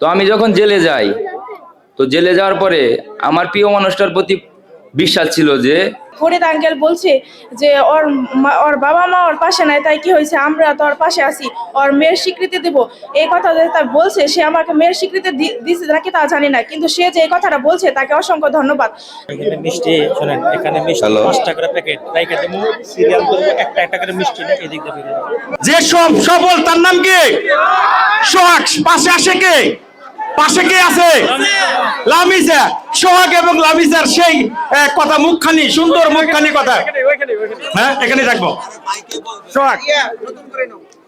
তো আমি যখন জেলে যাই তো জেলে যাওয়ার পরে আমার প্রিয় মানুষটার প্রতি বিশ্বাস ছিল যে ফরিদ আঙ্কেল বলছে যে ওর মা- ওর বাবা মা ওর পাশে নাই তাই কি হয়েছে? আমরা তো ওর পাশে আছি ওর মেয়ের স্বীকৃতি দেব। এই কথা যে তা বলছে সে আমাকে মেয়ের স্বীকৃতি দিছে নাকি তা জানি না কিন্তু সে যে এই কথাটা বলছে তাকে অসংখ্য ধন্যবাদ। এখানে মিষ্টি শোনেন এখানে মিষ্টি Hello. পাঁচটা করে প্যাকেট রাইখে দেবো সিরিয়াল করব একটা একটা করে মিষ্টি নিয়ে এদিক দিয়ে যে সব সবল তার নাম কি? সোহাগ পাশে আসে কে? পাশে কে আছে? লামিজা। সোহাগ এবং লামিজার সেই কথা, মুখখানি, সুন্দর মুখখানি কথা। হ্যাঁ এখানে থাকব। সোহাগ,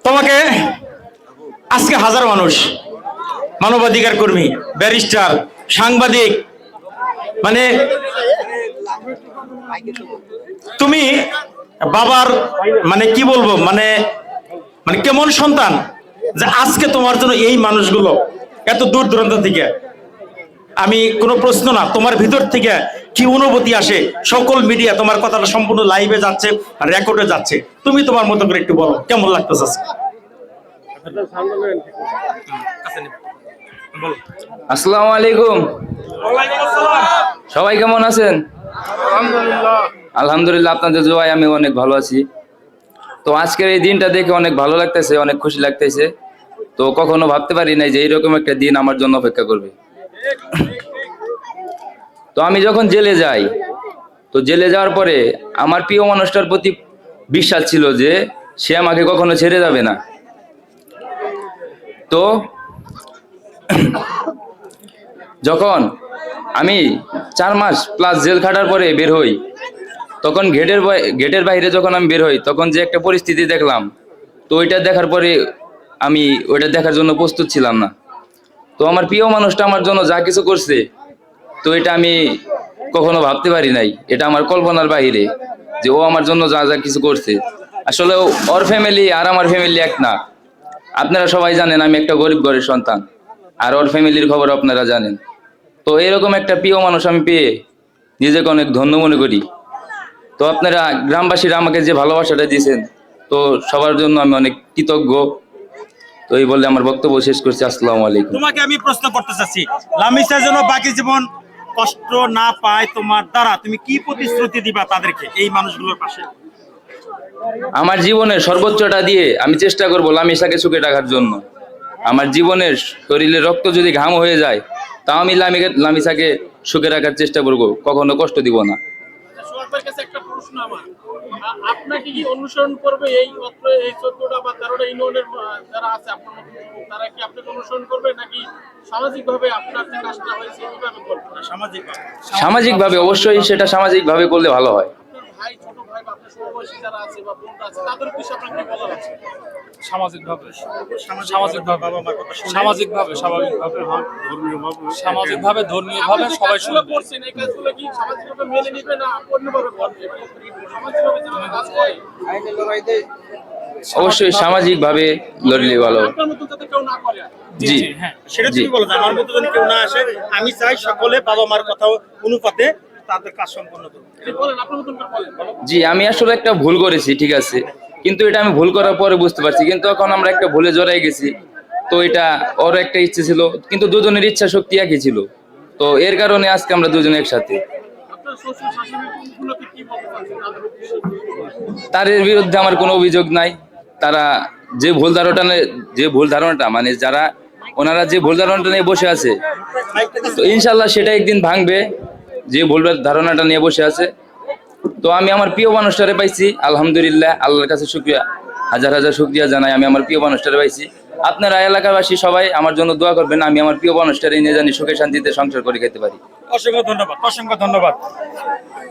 তোমাকে আজকে হাজার মানুষ, মানবাধিকার কর্মী, ব্যারিস্টার, সাংবাদিক মানে তুমি বাবার মানে কি বলব মানে মানে কেমন সন্তান যে আজকে তোমার জন্য এই মানুষগুলো এত দূর দূরান্ত থেকে। আমি কোনো প্রশ্ন না তোমার ভিতর থেকে কি অনুভূতি আসে? সকল মিডিয়া তোমার কথাটা সম্পূর্ণ লাইভে যাচ্ছে রেকর্ডে যাচ্ছে। তুমি তোমার মতো করে একটু বলো কেমন লাগতেছে আজকে? আসসালামু আলাইকুম। সবাই কেমন আছেন? আলহামদুলিল্লাহ। আপনাদের জোয়াই আমি অনেক ভালো আছি। তো আজকের এই দিনটা দেখে অনেক ভালো লাগতেছে অনেক খুশি লাগতেছে। তো কখনো ভাবতে পারি নাই যে এইরকম একটা দিন আমার জন্য অপেক্ষা করবে। তো আমি যখন জেলে যাই, তো জেলে যাওয়ার পরে আমার প্রিয় মানুষটার প্রতি বিশ্বাস ছিল যে সে আমাকে কখনো ছেড়ে যাবে না। তো যখন আমি চার মাস প্লাস জেল খাটার পরে বের হই, তখন গেটের গেটের বাইরে যখন আমি বের হই, তখন যে একটা পরিস্থিতি দেখলাম, তো ওইটা দেখার পরে আমি ওইটা দেখার জন্য প্রস্তুত ছিলাম না। তো আমার প্রিয় মানুষটা আমার জন্য যা কিছু করছে, তো এটা আমি কখনো ভাবতে পারি নাই। এটা আমার কল্পনার বাইরে যে ও আমার জন্য যা যা কিছু করছে। আসলে ওর ফ্যামিলি আর আমার ফ্যামিলি এক না। আপনারা সবাই জানেন আমি একটা গরিব ঘরের সন্তান। আর ওর ফ্যামিলির খবর আপনারা জানেন। তো এরকম একটা প্রিয় মানুষ আমি পেয়ে নিজেকে অনেক ধন্য মনে করি। তো আপনারা গ্রামবাসীরা আমাকে যে ভালোবাসাটা দিয়েছেন, তো সবার জন্য আমি অনেক কৃতজ্ঞ। তো এই বলে আমার বক্তব্য শেষ করছি আসসালামু আলাইকুম। তোমাকে আমি প্রশ্ন করতে চাচ্ছি। লামিসা যেন বাকি জীবন কষ্ট না পায় তোমার দ্বারা তুমি কি প্রতিশ্রুতি দিবা তাদেরকে এই মানুষগুলোর পাশে? আমার জীবনের সর্বোচ্চটা দিয়ে আমি চেষ্টা করব লামিসাকে সুখে রাখার জন্য। আমার জীবনের শরীরে রক্ত যদি ঘাম হয়ে যায় তাও আমি লামিকে লামিসাকে সুখে রাখার চেষ্টা করব কখনো কষ্ট দিব না। প্রশ্ন আমার আপনাকে কি অনুসরণ করবে এই অত্র এই চোদ্দটা বা তেরোটা ইউনিয়নের যারা আছে আপনার মতো তারা কি আপনাকে অনুসরণ করবে নাকি সামাজিকভাবে আপনার যে কাজটা হয়েছে এইভাবে করবে? সামাজিক সামাজিকভাবে অবশ্যই সেটা সামাজিকভাবে করলে ভালো হয়। সমবয়সী যারা আছে বা বোনরা আছে তাদের উদ্দেশ্যে আপনার কি বলার আছে? সামাজিকভাবে। সামাজিকভাবে। বাবা মার কথা সামাজিকভাবে স্বাভাবিকভাবে। সামাজিকভাবে ধর্মীয়ভাবে সবাই শুনবে। করছেন এই কাজগুলো কি সামাজিকভাবে মেনে নিবে না অন্যভাবে করবে? সামাজিকভাবে যারা কাজ করে। অবশ্যই সামাজিকভাবে লড়লে ভালো। জি। হ্যাঁ। সেটা। তুমি বলো আমার মতো যদি কেউ না আসে আমি চাই সকলে বাবা মার কথা অনুপাতে তাদের কাজ সম্পন্ন করবে জি, আমি আসলে একটা ভুল করেছি ঠিক আছে। কিন্তু এটা আমি ভুল করার পরে বুঝতে পারছি। কিন্তু এখন আমরা একটা ভুলে জড়াই গেছি। তো এটা ওর একটা ইচ্ছে ছিল। কিন্তু দুজনের ইচ্ছা শক্তি একই ছিল। তো এর কারণে আজকে আমরা দুজন একসাথে। আপনার শ্বশুর শাশুড়ি কোনগুলোকে কি বলতে চাচ্ছেন? তাদের বিরুদ্ধে আমার কোনো অভিযোগ নাই। তারা যে ভুল ধারণাটা নিয়ে- যে ভুল ধারণাটা মানে যারা ওনারা যে ভুল ধারণাটা নিয়ে বসে আছে তো ইনশাল্লাহ সেটা একদিন ভাঙবে। যে ভুল ধারণাটা নিয়ে বসে আছে। তো আমি আমার প্রিয় মানুষটারে পাইছি আলহামদুলিল্লাহ আল্লাহর কাছে শুক্রিয়া হাজার হাজার শুক্রিয়া জানাই আমি আমার প্রিয় মানুষটারে পাইছি। আপনারা এলাকাবাসী সবাই আমার জন্য দোয়া করবেন আমি আমার প্রিয় মানুষটারে নিয়ে জানি সুখে শান্তিতে সংসার করে খেতে পারি। অসংখ্য ধন্যবাদ অসংখ্য ধন্যবাদ।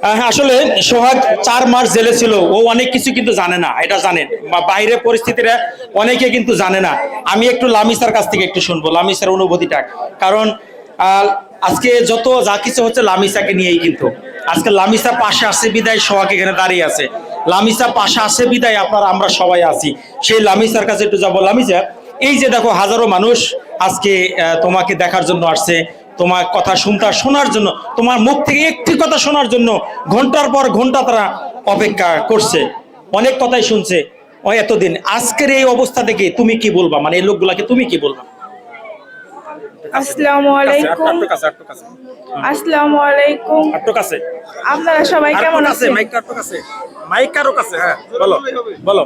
আহ, আসলে সোহাগ চার মাস জেলে ছিল ও অনেক কিছু কিন্তু জানে না এটা জানেন বা বাইরের পরিস্থিতিটা অনেকে কিন্তু জানে না। আমি একটু লামিসার কাছ থেকে একটু শুনব লামিসার অনুভূতিটা। কারণ আজকে যত যা কিছু হচ্ছে লামিসাকে নিয়েই কিন্তু। আজকে লামিসা পাশে আসে বিদায় সোহাগ এখানে দাঁড়িয়ে আছে। লামিসা পাশে আসে বিদায় আপনারা, আমরা সবাই আছি। সেই লামিসার কাছে একটু যাব। লামিসা, এই যে দেখো হাজারো মানুষ আজকে তোমাকে দেখার জন্য আসছে। তোমার কথা শুনতে, শোনার জন্য, তোমার মুখ থেকে একটি কথা শোনার জন্য ঘণ্টার পর ঘণ্টা তারা অপেক্ষা করছে। অনেক কথাই শুনছে। ও, এতদিন। আজকের এই অবস্থা থেকে তুমি কি বলবা? মানে এই লোকগুলাকে তুমি কি বলবা? আসসালামু আলাইকুম আটটু কাছে আটটু কাছে। আসসালামু আলাইকুম কাছে। আপনারা সবাই কেমন আছেন? মাইক কাছে। মাইক কারও কাছে হ্যাঁ বলো বলো।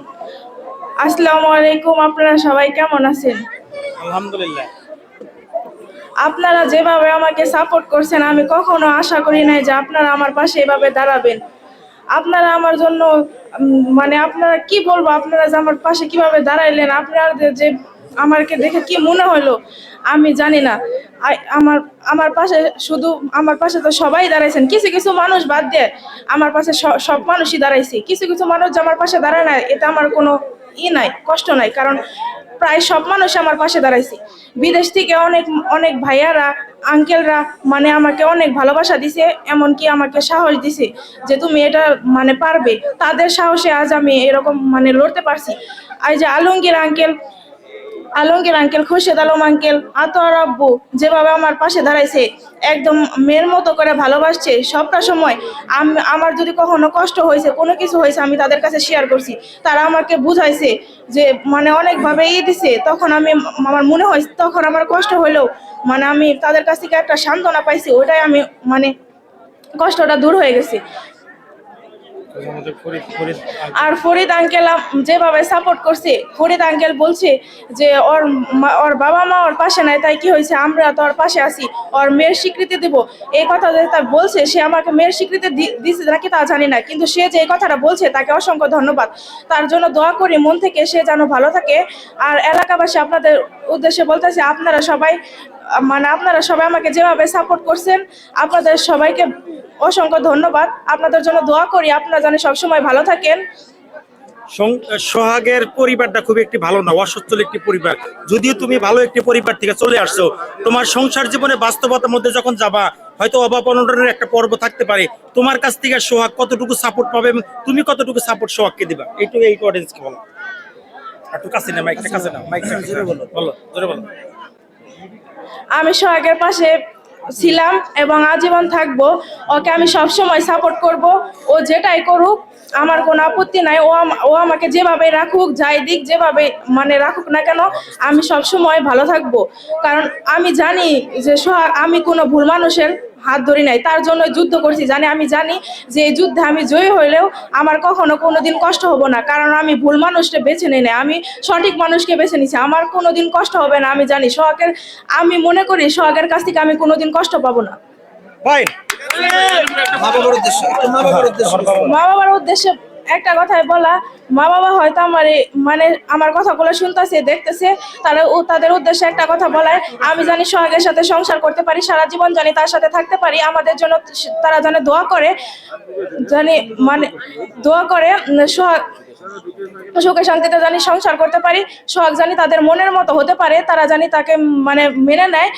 আসসালামু আলাইকুম আপনারা সবাই কেমন আছেন? আলহামদুলিল্লাহ। আপনারা যেভাবে আমাকে সাপোর্ট করছেন আমি কখনো আশা করি নাই যে আপনারা আমার পাশে এভাবে দাঁড়াবেন। আপনারা আমার জন্য মানে আপনারা কি বলব আপনারা যে আমার পাশে কীভাবে দাঁড়াইলেন আপনাদের যে আমাকে দেখে কি মনে হলো, আমি জানি না। আমার আমার পাশে শুধু, আমার পাশে তো সবাই দাঁড়াইছেন। কিছু কিছু মানুষ বাদ দিয়ে আমার পাশে সব মানুষই দাঁড়াইছে। কিছু কিছু মানুষ যে আমার পাশে দাঁড়ায় না এটা আমার কোনো ই নাই, কষ্ট নাই, কারণ প্রায় সব মানুষ আমার পাশে দাঁড়াইছে। বিদেশ থেকে অনেক অনেক ভাইয়ারা, আঙ্কেলরা মানে আমাকে অনেক ভালোবাসা দিছে, এমনকি আমাকে সাহস দিছে যে তুমি এটা মানে পারবে। তাদের সাহসে আজ আমি এরকম মানে লড়তে পারছি। যে Alamgir uncle Alamgir uncle, Khurshed Alam uncle. Atowar আব্বু, যেভাবে আমার পাশে দাঁড়াইছে, একদম মেয়ের মতো করে ভালোবাসছে সবটা সময়। আম- আমার যদি কখনো কষ্ট হয়েছে, কোনো কিছু হয়েছে, আমি তাদের কাছে শেয়ার করছি। তারা আমাকে বুঝাইছে যে মানে অনেকভাবে ই দিছে। তখন আমি, আমার মনে হয়, তখন আমার কষ্ট হলেও মানে আমি তাদের কাছ থেকে একটা সান্ত্বনা পাইছি ওটাই আমি মানে কষ্টটা দূর হয়ে গেছে। আর ফরিদ আঙ্কেল যেভাবে সাপোর্ট করছে, ফরিদ আঙ্কেল বলছে যে, ওর ওর বাবা মা ওর পাশে নাই, তাই কি হয়েছে? আমরা তো ওর পাশে আছি, ওর মেয়ের স্বীকৃতি দিব। এই কথা যে তা বলছে, সে আমাকে মেয়ের স্বীকৃতি দিছে নাকি তা জানি না, কিন্তু সে যে এই কথাটা বলছে, তাকে অসংখ্য ধন্যবাদ। তার জন্য দোয়া করি, মন থেকে সে যেন ভালো থাকে। আর এলাকাবাসী আপনাদের উদ্দেশ্যে বলতেছে, আপনারা সবাই মানে আপনারা সবাই আমাকে যেভাবে সাপোর্ট করছেন, আপনাদের সবাইকে অসংখ্য ধন্যবাদ। আপনাদের জন্য দোয়া করি, আপনারা যেন সবসময় ভালো থাকেন। সোহাগের পরিবারটা খুব একটি ভালো না, অসচ্ছল একটি পরিবার। যদিও তুমি ভালো একটি পরিবার থেকে চলে আসছো, তোমার সংসার জীবনে বাস্তবতার মধ্যে যখন যাবা, হয়তো অভাব অনটনের একটা পর্ব থাকতে পারে। তোমার কাছ থেকে সোহাগ কতটুকু সাপোর্ট পাবে এবং তুমি কতটুকু সাপোর্ট সোহাগকে দিবা? এইটুকু এই অডিয়েন্সকে বলো। একটু কাছে না মাইকটা কাছে না মাইকটা বলো বলো, জোরে বলো। আমি সোহাগের পাশে ছিলাম এবং আজীবন থাকব। ওকে আমি সব সময় সাপোর্ট করব। ও যেটাই করুক, আমার কোনো আপত্তি নাই। ও ও আমাকে যেভাবে রাখুক, যাই দিক যেভাবে মানে রাখুক না কেন, আমি সব সময় ভালো থাকব। কারণ আমি জানি যে সোহাগ আমি কোনো ভুল মানুষের হাত ধরি নাই। তার জন্য যুদ্ধ করছি। জানি আমি জানি যে এই যুদ্ধে আমি জয়ী হইলেও আমার কখনো কোনো দিন কষ্ট হব না। কারণ আমি ভুল মানুষকে বেছে নিই নাই। আমি সঠিক মানুষকে বেছে নিছি। আমার কোনো দিন কষ্ট হবে না। আমি জানি সোহাগের আমি মনে করি সোহাগের কাছ থেকে আমি কোনো দিন কষ্ট পাবো না। ফাইন মা বাবার উদ্দেশ্যে একটা কথাই বলা, মা বাবা হয়তো আমার মানে আমার কথাগুলো শুনতেছে, দেখতেছে তারা ও তাদের উদ্দেশ্যে একটা কথা বলায়, আমি জানি সোহাগের সাথে সংসার করতে পারি, সারা জীবন জানি তার সাথে থাকতে পারি, আমাদের জন্য তারা জানে দোয়া করে, জানি মানে দোয়া করে, সোহাগ সুখে শান্তিতে জানি সংসার করতে পারি, সোহাগ জানি তাদের মনের মতো হতে পারে, তারা জানি তাকে মানে মেনে নেয়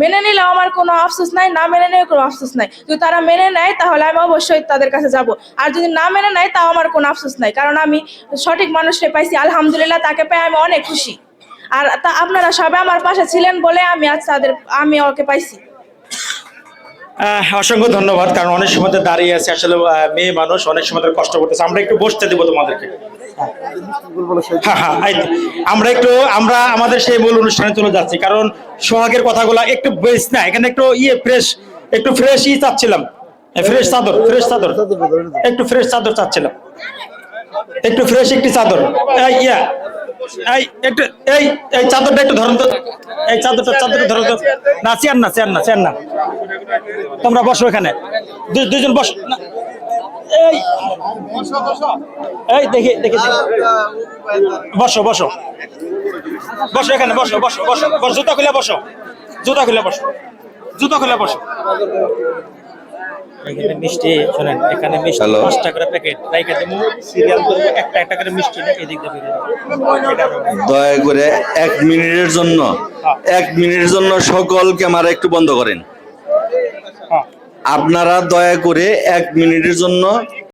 মেনে নিলে আমার কোনো আফসোস নাই, না মেনে নিলে কোনো আফসোস নাই। যদি তারা মেনে নেয় তাহলে আমি অবশ্যই তাদের কাছে যাব। আর যদি না মেনে নেয় তাও আমার কোনো আফসোস নাই, কারণ আমি সঠিক মানুষকে পাইছি, আলহামদুলিল্লাহ তাকে পেয়ে আমি অনেক খুশি। আর তা আপনারা সবাই আমার পাশে ছিলেন বলে আমি আজ তাদের, আমি ওকে পাইছি। অসংখ্য ধন্যবাদ কারণ অনেক সময় দাঁড়িয়ে আছে আসলে মেয়ে মানুষ অনেক সময় কষ্ট করতেছে। আমরা একটু বসতে দেবো তোমাদেরকে। হ্যাঁ, হ্যাঁ। আমরা একটু আমরা আমাদের সেই মূল অনুষ্ঠানে চলে যাচ্ছি কারণ সোহাগের কথাগুলো একটু বেশ না এখানে একটু ইয়ে ফ্রেশ একটু ফ্রেশ ই চাচ্ছিলাম। ফ্রেশ চাদর ফ্রেশ চাদর একটু ফ্রেশ চাদর চাচ্ছিলাম। একটু ফ্রেশ একটি চাদর ইয়া এই একটু এই এই চাদরটা একটু ধরুন তো এই চাদরটা চাদরটা ধরুন তো। না চেয়ার না চেয়ার না চেয়ার না। তোমরা বসো এখানে। দুজন বস না। এই। এই দেখি দেখি। বসো বসো। বসো এখানে বসো বসো বসো বসো। জুতা খুলে বসো। জুতা খুলে বসো। জুতা খুলে বসো। এখানে মিষ্টি শোনেন এখানে মিষ্টি পাঁচ টাকা প্যাকেট রাইখে দেবো সিরিয়াল করব একটা একটা করে মিষ্টি না এদিক দিয়ে দয়া করে এক মিনিটের জন্য এক মিনিটের জন্য সকল ক্যামেরা একটু বন্ধ করেন। হ্যাঁ আপনারা দয়া করে এক মিনিটের জন্য